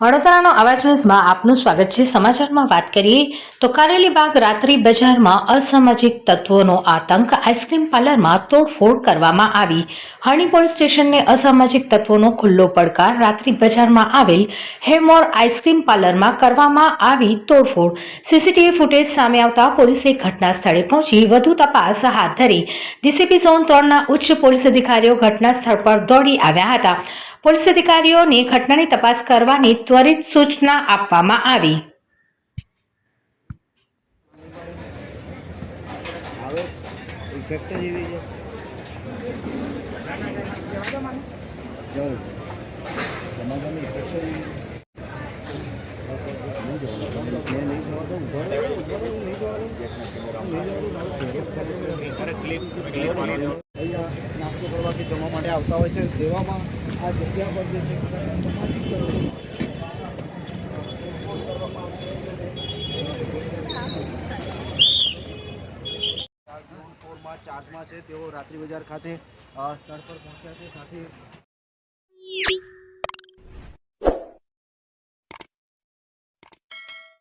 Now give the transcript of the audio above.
વડોદરાનો અવાજ ન્યૂઝમાં આપનું સ્વાગત છે. સમાચારમાં વાત કરીએ તો કારેલીબાગ રાત્રિ બજારમાં અસામાજિક તત્વોનો આતંક આઈસ્ક્રીમ પાર્લરમાં તોડફોડ કરવામાં આવી. પોલીસ સ્ટેશનને અસામાજિક તત્વોનો ખુલ્લો પડકાર રાત્રિ બજારમાં આવેલ હેમોર આઈસ્ક્રીમ પાર્લરમાં કરવામાં આવી તોડફોડ. સીસીટીવી ફૂટેજ સામે આવતા પોલીસે ઘટના સ્થળે પહોંચી વધુ તપાસ હાથ ધરી. ડીસીપી ઝોન ત્રણના ઉચ્ચ પોલીસ અધિકારીઓ ઘટના સ્થળ પર દોડી આવ્યા હતા. પોલીસ અધિકારીઓને ઘટનાની તપાસ કરવાની ત્વરિત સૂચના આપવામાં આવી આવે ઇફેક્ટ જ એવી છે ચાલ સમાધાનની ઇફેક્ટ જ એવી છે. મેં નહીં જવા દઉં ઊભા રહો, ઊભા રહો, નહીં જવા દઉં. નહીં જવા દઉં. અહીંયા નાસ્તો કરવા કે જમવા માટે આવતા હોય છે તેવામાં આ જગ્યા પર જે છે ચાર્જમાં છે, તેઓ રાત્રિ બજાર ખાતે સ્થળ પર પહોંચ્યા છે. સાથે